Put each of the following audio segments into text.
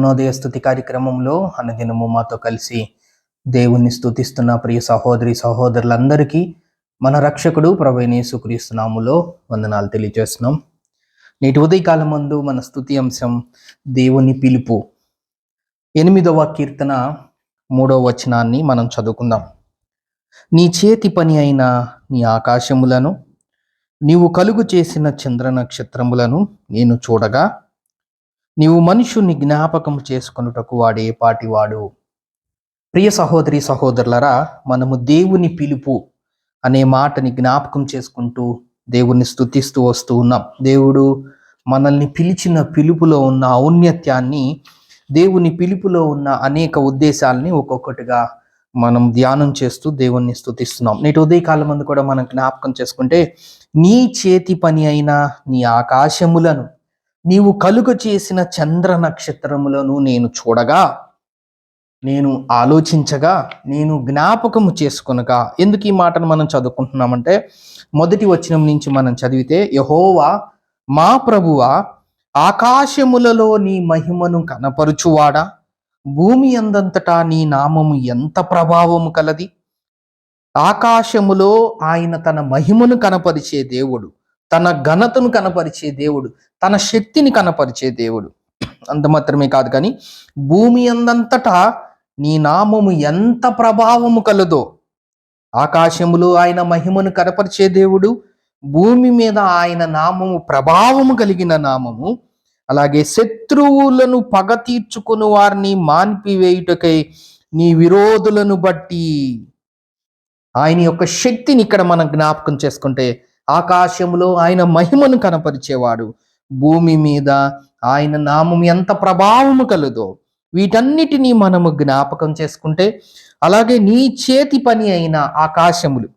అరుణోదయ స్థుతి కార్యక్రమంలో అనుదినము మాతో కలిసి దేవుణ్ణి స్థుతిస్తున్న ప్రియ సహోదరి సహోదరులందరికీ మన రక్షకుడు ప్రభైన యేసుక్రీస్తునాములో వందనాలు తెలియజేస్తున్నాం. నేటి ఉదయకాలం ముందు మన స్థుతి అంశం దేవుని పిలుపు. ఎనిమిదవ కీర్తన మూడవ వచనాన్ని మనం చదువుకుందాం. నీ చేతి పని అయిన నీ ఆకాశములను నీవు కలుగు చేసిన చంద్ర నక్షత్రములను నేను చూడగా నీవు మనుషుని జ్ఞాపకం చేసుకొనుటకు వాడే పాటివాడు. ప్రియ సహోదరి సహోదరులరా మనము దేవుని పిలుపు అనే మాటని జ్ఞాపకం చేసుకుంటూ దేవుణ్ణి స్థుతిస్తూ వస్తూ ఉన్నాం. దేవుడు మనల్ని పిలిచిన పిలుపులో ఉన్న ఔన్నత్యాన్ని దేవుని పిలుపులో ఉన్న అనేక ఉద్దేశాలని ఒక్కొక్కటిగా మనం ధ్యానం చేస్తూ దేవుణ్ణి స్థుతిస్తున్నాం నేటి ఉదయకాలం మందు కూడా మనం జ్ఞాపకం చేసుకుంటే నీ చేతి పని అయినా నీ ఆకాశములను నీవు కలుగ చేసిన చంద్ర నక్షత్రములను నేను చూడగా నేను ఆలోచించగా నేను జ్ఞాపకము చేసుకునగా. ఎందుకు ఈ మాటను మనం చదువుకుంటున్నామంటే మొదటి వచనం నుంచి మనం చదివితే యహోవా మా ప్రభువా ఆకాశములలో నీ మహిమను కనపరుచువాడా? భూమి అందంతటా నీ నామము ఎంత ప్రభావము కలది? ఆకాశములో ఆయన తన మహిమను కనపరిచే దేవుడు తన ఘనతను కనపరిచే దేవుడు తన శక్తిని కనపరిచే దేవుడు. అంత మాత్రమే కాదు కానీ భూమి అందంతటా నీ నామము ఎంత ప్రభావము కలదో ఆకాశములో ఆయన మహిమను కనపరిచే దేవుడు భూమి మీద ఆయన నామము ప్రభావము కలిగిన నామము అలాగే శత్రువులను పగ తీర్చుకుని వారిని మాన్పివేయుటకై నీ విరోధులను బట్టి ఆయన యొక్క శక్తిని ఇక్కడ మనం జ్ఞాపకం చేసుకుంటే ఆకాశంలో ఆయన మహిమను కనపరిచేవాడు. భూమి మీద ఆయన నామం ఎంత ప్రభావము కలదో వీటన్నిటినీ మనము జ్ఞాపకం చేసుకుంటే అలాగే నీ చేతి పని అయిన ఆకాశములు.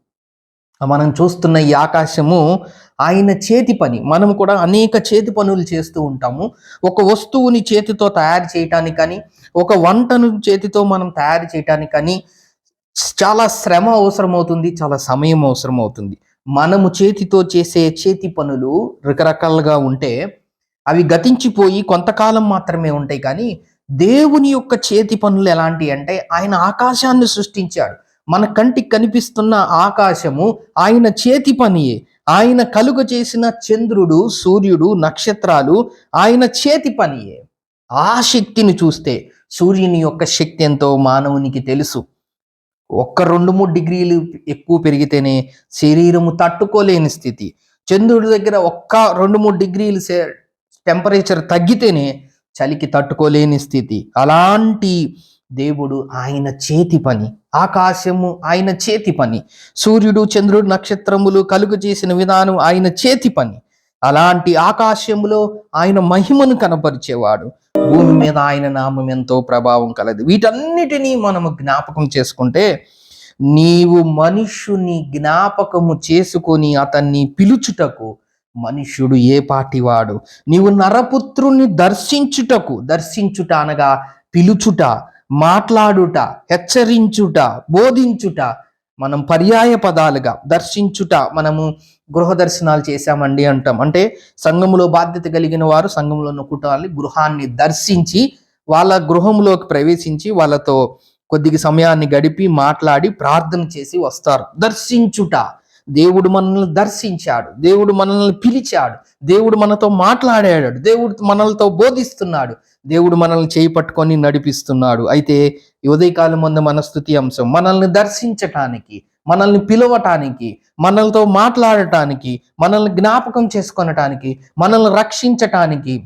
మనం చూస్తున్న ఈ ఆకాశము ఆయన చేతి పని. మనం కూడా అనేక చేతి పనులు చేస్తూ ఉంటాము. ఒక వస్తువుని చేతితో తయారు చేయటానికి కానీ ఒక వంటను చేతితో మనం తయారు చేయటానికి కానీ చాలా శ్రమ అవసరమవుతుంది చాలా సమయం అవసరం అవుతుంది మనము చేతితో చేసే చేతి పనులు రకరకాలుగా ఉంటే అవి గతించిపోయి కొంతకాలం మాత్రమే ఉంటాయి. కానీ దేవుని యొక్క చేతి పనులు ఎలాంటి అంటే ఆయన ఆకాశాన్ని సృష్టించాడు. మన కంటికి కనిపిస్తున్న ఆకాశము ఆయన చేతి పనియే. ఆయన కలుగ చేసిన చంద్రుడు సూర్యుడు నక్షత్రాలు ఆయన చేతి పనియే. ఆ శక్తిని చూస్తే సూర్యుని యొక్క శక్తి ఎంతో మానవునికి తెలుసు. ఒక్క రెండు మూడు డిగ్రీలు ఎక్కువ పెరిగితేనే శరీరము తట్టుకోలేని స్థితి. చంద్రుడి దగ్గర ఒక్క రెండు మూడు డిగ్రీలు టెంపరేచర్ తగ్గితేనే చలికి తట్టుకోలేని స్థితి. అలాంటి దేవుడు ఆయన చేతి పని ఆకాశము ఆయన చేతి పని సూర్యుడు చంద్రుడు నక్షత్రములు కలుగు చేసిన విధానం ఆయన చేతి పని. అలాంటి ఆకాశంలో ఆయన మహిమను కనపరిచేవాడు. భూమి మీద ఆయన నామం ఎంతో ప్రభావం కలదు. వీటన్నిటినీ మనము జ్ఞాపకం చేసుకుంటే నీవు మనుష్యుని జ్ఞాపకము చేసుకొని అతన్ని పిలుచుటకు మనుష్యుడు ఏ పాటివాడు? నీవు నరపుత్రుని దర్శించుటకు దర్శించుట అనగా పిలుచుట మాట్లాడుట హెచ్చరించుట బోధించుట మనం పర్యాయ పదాలుగా దర్శించుట మనము గృహ దర్శనాలు చేశామండి అంటాం. అంటే సంఘములో బాధ్యత కలిగిన వారు సంఘంలో ఉన్న కుటుంబాన్ని గృహాన్ని దర్శించి వాళ్ళ గృహంలోకి ప్రవేశించి వాళ్ళతో కొద్దిగా సమయాన్ని గడిపి మాట్లాడి ప్రార్థన చేసి వస్తారు. దర్శించుట దేవుడు మనల్ని దర్శించాడు. దేవుడు మనల్ని పిలిచాడు. దేవుడు మనతో మాట్లాడాడు. దేవుడు మనలతో బోధిస్తున్నాడు. దేవుడు మనల్ని చేయి పట్టుకొని నడిపిస్తున్నాడు. అయితే ఉదయకాలం ముందు మన స్థుతి అంశం మనల్ని దర్శించటానికి మనల్ని పిలవటానికి మనలతో మాట్లాడటానికి మనల్ని జ్ఞాపకం చేసుకొనటానికి మనల్ని రక్షించటానికి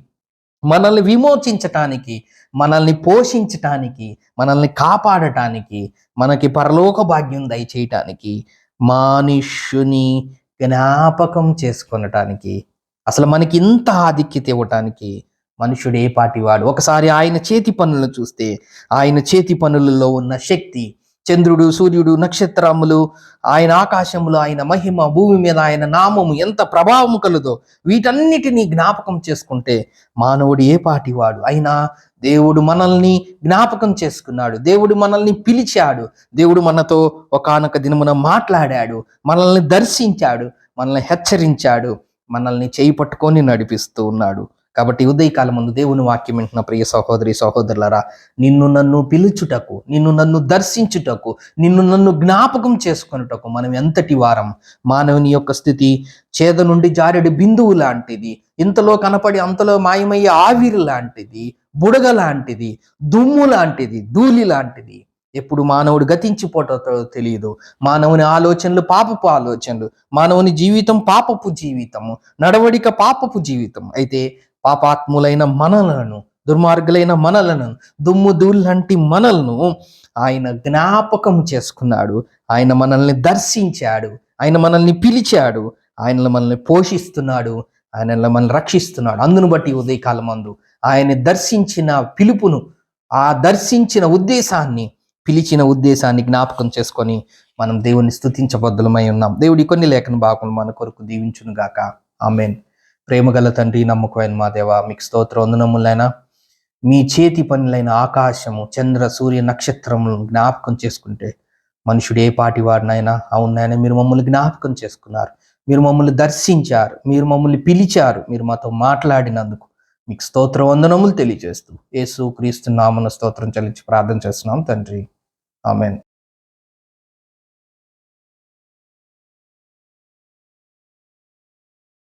మనల్ని విమోచించటానికి మనల్ని పోషించటానికి మనల్ని కాపాడటానికి మనకి పరలోక భాగ్యం దయచేయటానికి మానుష్యుని జ్ఞాపకం చేసుకొనటానికి అసలు మనకి ఇంత ఆధిక్యత ఇవ్వటానికి మనుషుడు ఏ పాటివాడు? ఒకసారి ఆయన చేతి పనులను చూస్తే ఆయన చేతి పనులలో ఉన్న శక్తి చంద్రుడు సూర్యుడు నక్షత్రములు ఆయన ఆకాశములు ఆయన మహిమ భూమి మీద ఆయన నామము ఎంత ప్రభావం కలదో వీటన్నిటినీ జ్ఞాపకం చేసుకుంటే మానవుడు ఏ పాటివాడు అయినా దేవుడు మనల్ని జ్ఞాపకం చేసుకున్నాడు. దేవుడు మనల్ని పిలిచాడు. దేవుడు మనతో ఒకానొక దినమున మాట్లాడాడు. మనల్ని దర్శించాడు. మనల్ని హెచ్చరించాడు. మనల్ని చేయి పట్టుకొని నడిపిస్తూ ఉన్నాడు. కాబట్టి ఉదయకాలం ముందు దేవుని వాక్యం వింటున్న ప్రియ సహోదరి సహోదరులరా నిన్ను నన్ను పిలుచుటకు నిన్ను నన్ను దర్శించుటకు నిన్ను నన్ను జ్ఞాపకం చేసుకొనుటకు మనం ఎంతటి వారం? మానవుని యొక్క స్థితి చేద నుండి జారెడు బిందువు లాంటిది ఇంతలో కనపడి అంతలో మాయమయ్యే ఆవిరి లాంటిది బుడగ లాంటిది దుమ్ము లాంటిది ధూళి లాంటిది. ఎప్పుడు మానవుడు గతించిపోటో తెలియదు. మానవుని ఆలోచనలు పాపపు ఆలోచనలు. మానవుని జీవితం పాపపు జీవితము. నడవడిక పాపపు జీవితం. అయితే పాపాత్ములైన మనలను దుర్మార్గులైన మనలను దుమ్ము ధూళ్ళంటి మనలను ఆయన జ్ఞాపకం చేసుకున్నాడు. ఆయన మనల్ని దర్శించాడు. ఆయన మనల్ని పిలిచాడు. ఆయన మనల్ని పోషిస్తున్నాడు. ఆయన మనల్ని రక్షిస్తున్నాడు. అందును బట్టి ఉదయకాలం అందు ఆయన దర్శించిన పిలుపును ఆ దర్శించిన ఉద్దేశాన్ని పిలిచిన ఉద్దేశాన్ని జ్ఞాపకం చేసుకొని మనం దేవుని స్థుతించబద్దులమై ఉన్నాం. దేవుడి కొన్ని లేఖన భాగం మన కొరకు దీవించునుగాక. ఆమెన్. ప్రేమగల తండ్రి నమ్మకమైన మా దేవ మీకు స్తోత్ర వందనములైనా మీ చేతి పనులైన ఆకాశము చంద్ర సూర్య నక్షత్రములను జ్ఞాపకం చేసుకుంటే మనుషుడు ఏ పాటి వాడినైనా అవునైనా మీరు మమ్మల్ని జ్ఞాపకం చేసుకున్నారు. మీరు మమ్మల్ని దర్శించారు. మీరు మమ్మల్ని పిలిచారు. మీరు మాతో మాట్లాడినందుకు మీకు స్తోత్ర వందనములు తెలియజేస్తూ యేసు క్రీస్తు నామన స్తోత్రం చెల్లించి ప్రార్థన చేస్తున్నాం తండ్రి. ఆమెన్.